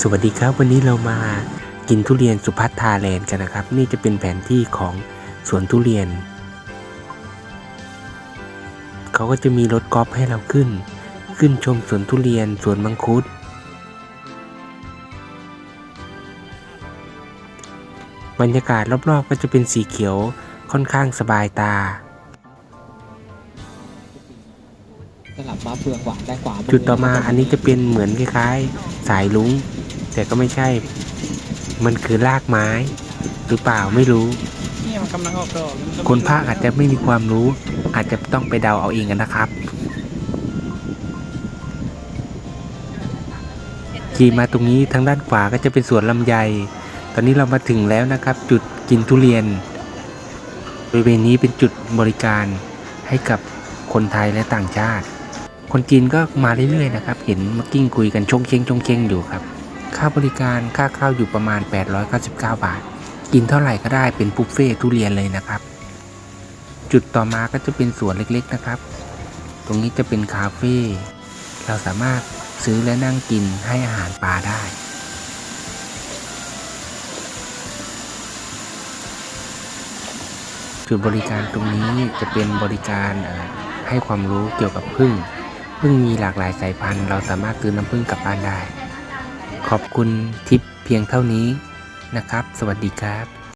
สวัสดีครับ วันนี้เรามากินทุเรียนสุพัฒนาแลนด์กันนะครับ นี่จะเป็นแผนที่ของสวนทุเรียน เขาก็จะมีรถกอล์ฟให้เราขึ้น ขึ้นชมสวนทุเรียนสวนมังคุด บรรยากาศรอบๆก็จะเป็นสีเขียวค่อนข้างสบายตาสลับมาเฟืองหวานได้กว่าจุดต่อมาอันนี้จะเป็นเหมือนคล้ายๆ สายลุง แต่ก็ไม่ใช่ มันคือรากไม้ หรือเปล่าไม่รู้นี่มันกำลังออกดอกมัก็คนภาคอาจจะไม่มีความรู้ อาจจะต้องไปเดาเอาเองกันนะครับ ขี่มาตรงนี้ทางด้านขวาก็จะเป็นสวนลำไย ตอนนี้เรามาถึงแล้วนะครับ จุดกินทุเรียน บริเวณนี้เป็นจุดบริการให้กับคนไทยและต่างชาติ คนจีนก็มาเรื่อยๆนะครับ เห็นมากิ้งคุยกันชงเชงชงเชงอยู่ครับ ค่าบริการค่าเข้าอยู่ประมาณ 899 บาท กินเท่าไหร่ก็ได้เป็นบุฟเฟ่ทุเรียนเลยนะครับ จุดต่อมาก็จะเป็นสวนเล็กๆนะครับ ตรงนี้จะเป็นคาเฟ่เราสามารถซื้อและนั่งกินให้อาหารปลาได้ จุดบริการตรงนี้จะเป็นบริการให้ความรู้เกี่ยวกับพึ่งพึ่งมีหลากหลายสายพันธุ์ เราสามารถซื้อน้ำพึ่งกลับบ้านได้ ขอบคุณทิปเพียงเท่านี้นะครับ สวัสดีครับ